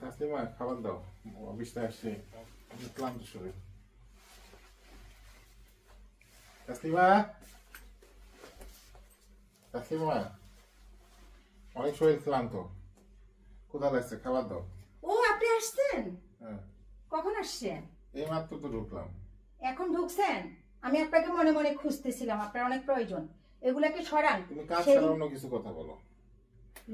তাসলিমা খাবার দাও অফিসে আসছে আমি ক্লান্ত শরীর তাসলিমা তাসলিমা অনেক শরীর ক্লান্ত কোথা লাগছে খাবার দাও ও আপনি আসছেন? হ্যাঁ কখন আসছেন? এই মাত্র তো ঢুকলাম এখন ঢুকছেন? আমি আপনাকে মনে মনে খুঁজতেছিলাম আপনার অনেক প্রয়োজন। এগুলাকে সরান। তুমি কাজ ছাড়া অন্য কিছু কথা বলো।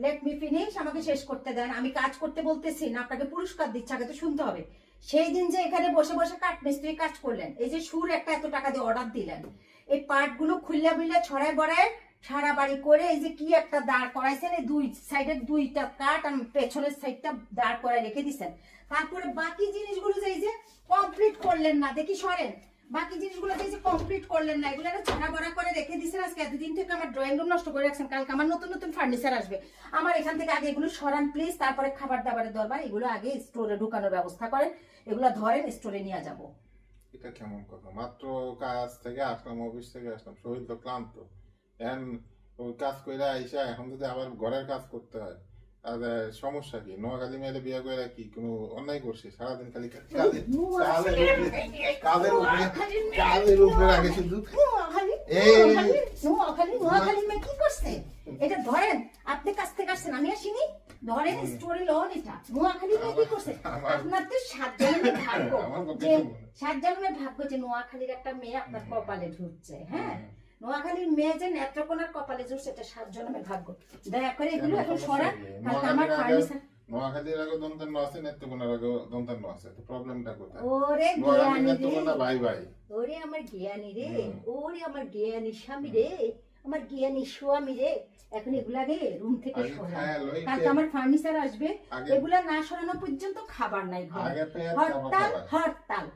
লেট মি ফিনিশ আমাকে শেষ করতে দেন। আমি কাজ করতে বলতেছি না, আপনাকে পুরস্কার দিচ্ছে, আগে তো শুনতে হবে। সেই দিন যে এখানে বসে বসে কাঠ মিস্ত্রি কাজ করলেন, এই যে সুর একটা এত টাকা দিয়ে অর্ডার দিলেন, এই পার্টগুলো খুললে বুললে ছড়ায় বড়ায় সারা বাড়ি করে এই যে কি একটা দাঁড় করাইছেন, এই দুই সাইডের দুইটা কাঠ আর পেছনের সাইডটা দাঁড় করায় রেখে দিছেন। তারপরে বাকি জিনিসগুলো যে এই যে কমপ্লিট করলেন না, দেখি সরেন। বাকি জিনিসগুলো যে কমপ্লিট করলেন না, এগুলো ছাড়া বড়া করে রেখে দিছেন আজকে এতদিন থেকে আমার ড্রয়িং রুম নষ্ট করে রাখছেন। কালকে আমার নতুন নতুন ফার্নিচার আসবে। আমার এখান থেকে আগে এগুলো সরান প্লিজ তারপরে খাবার দাবারের দরবার, এগুলো আগে স্টোরে ঢুকানোর ব্যবস্থা করেন। এগুলো ধরেন স্টোরে নিয়ে যাব। এটা কেমন কথা? মাত্র কাজ থেকে আসলাম অফিস থেকে আসলাম শরীর তো ক্লান্ত। এখন ওই কাজ করে আইসা, এখন যদি আবার ঘরের কাজ করতে হয় তাহলে সমস্যা কি নোয়াখালী মেয়ের বিয়ে করে কি কোনো অন্যায় করছে সারাদিন খালি কাজের কাজের উপরে কাজের উপরে কাজের উপরে আগে শুধু নোয়াখালী এই। নোয়াখালী নোয়াখালী নোয়াখালী মেয়ে কি করছে এটা ধরেন আপনি কাছ থেকে আসছেন আমি আসিনি ধরেন স্টোরি লোন এটা নোয়াখালী মেয়ে কি করছে আপনার তো সাত জন্মের ভাগ্য আমার কথা যে শুনুন। সাত জন্মের ভাগ্য যে নোয়াখালীর একটা মেয়ে আপনার কপালে ঢুকছে হ্যাঁ নোয়াখালীর মেয়ে যে নেত্রকোনার কপালে ঢুকছে এটা সাত জন্মের ভাগ্য। দয়া করে এগুলো এখন সরান আমার ফার্নিচার নোয়াখালীর আগে দন্তান্ন আছে নেত্রকোনার আগে দন্তান্ন আছে তো প্রবলেমটা কোথায়? ওরে নোয়াখালী রে। ভাই ভাই ওরে আমার জ্ঞানী রে ওরে আমার জ্ঞানী স্বামী রে আমার জ্ঞানী স্বামী রে। এখন এগুলাকে রুম থেকে কালকে আমার ফার্নিচার আসবে। এগুলা না সরানো পর্যন্ত খাবার নাই হরতাল হরতাল।